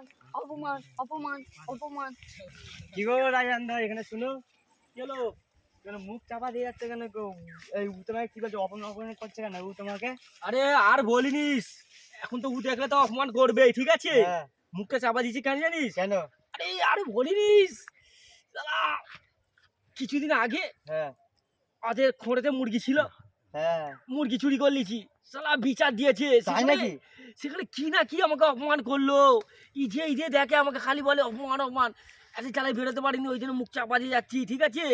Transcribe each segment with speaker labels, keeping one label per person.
Speaker 1: অপমান অপমান অপমান অপমান।
Speaker 2: কি গো রাজান দা এখানে শুনো। হলো? কেন মুখ চাপা দিয়ে যাচ্ছে কেন গো? এই উ তোমাকে কি বলছে অপমান অপমান করছে কেন উ তোমাকে?
Speaker 3: আরে আর বলিনিস। এখন তো উ দেখলে তো অপমান করবেই ঠিক আছে?
Speaker 2: হ্যাঁ,
Speaker 3: মুখটা চাপা দিয়েছি কেন জানিস?
Speaker 2: কেন?
Speaker 3: আরে আর বলিনিস। কিছুদিন আগে
Speaker 2: হ্যাঁ।
Speaker 3: ওদের খোঁড়েতে মুরগি ছিল।
Speaker 2: হ্যাঁ।
Speaker 3: মুরগি চুরি করে লিছি সালা বিচার দিয়েছে।
Speaker 2: তাই নাকি?
Speaker 3: সেখানে কি না কি আমাকে অপমান করল? ই যে এই যে দেখে আমাকে খালি বলে অপমান অপমান। এত চালাই বেরোতে পারিনি ওই জন্য মুখ চাপা দিয়ে যাচ্ছি ঠিক আছে?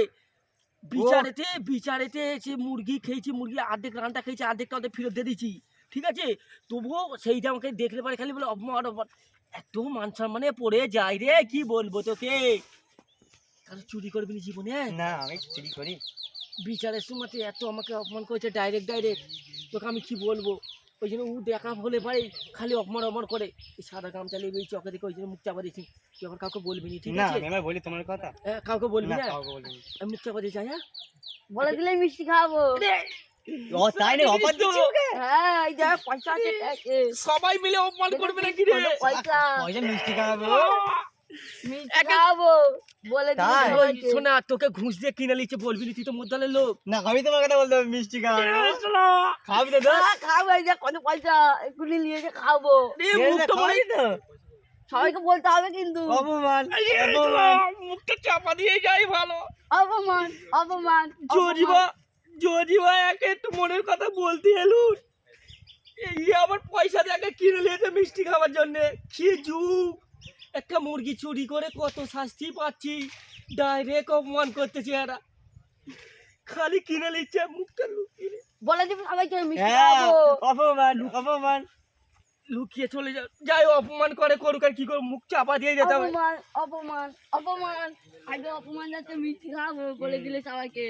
Speaker 3: বিচারেতে বিচারেতে সে মুরগি খেয়েছি মুরগি রানটা খেয়েছি অর্ধেকটা ওদের ফেরত দিয়ে ঠিক আছে? তবুও সেইটা আমাকে দেখলে পারে খালি বলে অপমান অপমান। এত মান সম্মানে পড়ে যায় রে কি বলব তোকে? চুরি করবি জীবনে?
Speaker 2: না আমি চুরি করি
Speaker 3: বিচারের সময় এত আমাকে অপমান করেছে ডাইরেক্ট ডাইরেক্ট তোকে আমি কি বলব? ওই জন্য ও দেখা হলে পারে খালি অপমান অপমান করে। এই সাদা গামচা নিয়ে এই চকে দেখে ওই জন্য মুখ চাপা দিয়েছি। তুই আমার কাউকে বলবি না ঠিক আছে?
Speaker 2: আমি বলি তোমার কথা।
Speaker 3: হ্যাঁ, কাউকে বলবি
Speaker 2: না
Speaker 3: আমি মুখ চাপা দিয়েছি হ্যাঁ
Speaker 1: বলে দিলে মিষ্টি খাওয়াবো
Speaker 2: ও তাই না অপমান দিচ্ছি ওকে?
Speaker 1: হ্যাঁ এই দেখ পয়সা আছে আছে।
Speaker 3: সবাই মিলে অপমান করবে নাকি রে?
Speaker 1: পয়সা।
Speaker 2: পয়সা মিষ্টি খাওয়াবো
Speaker 1: বলে সবাইকে।
Speaker 3: শোনা তোকে ঘুষ দিয়ে কিনে নিচ্ছে বলবি তুই তো মোদ্দালের লোক।
Speaker 2: না আমি তোমার কথা বলতে হবে মিষ্টি খাওয়াবো খাবি তো
Speaker 1: খাব এই দেখ কত পয়সা এক্ষুনি নিয়ে এসে খাব
Speaker 3: রে, মুখটা বলে
Speaker 2: খাবি তো।
Speaker 1: সবাইকে বলতে হবে কিন্তু।
Speaker 2: অপমান
Speaker 3: মুখটা চাপা দিয়ে যাই ভালো।
Speaker 1: অপমান অপমান
Speaker 3: জরিবা জরিবা একে একটু মনের কথা বলতে এলুন। এই আবার পয়সা দিয়ে কিনে নিয়েছে মিষ্টি খাওয়ার জন্য। কি যুগ একটা মুরগি চুরি করে কত শাস্তি পাচ্ছি। ডাইরেক্ট অপমান করতেছে এরা খালি কিনে নিচ্ছে মুখটা লুকিয়ে
Speaker 1: বলে দিবি সবাইকে মিষ্টি
Speaker 2: হ্যাঁ অপমান অপমান।
Speaker 3: লুকিয়ে চলে যাও। যাই অপমান করে করুক আর কি করে মুখ চাপা দিয়ে যেতে হবে।
Speaker 1: অপমান অপমান অপমান। আগে অপমান যাতে মিষ্টি খাওয়াবো বলে দিলে সবাইকে।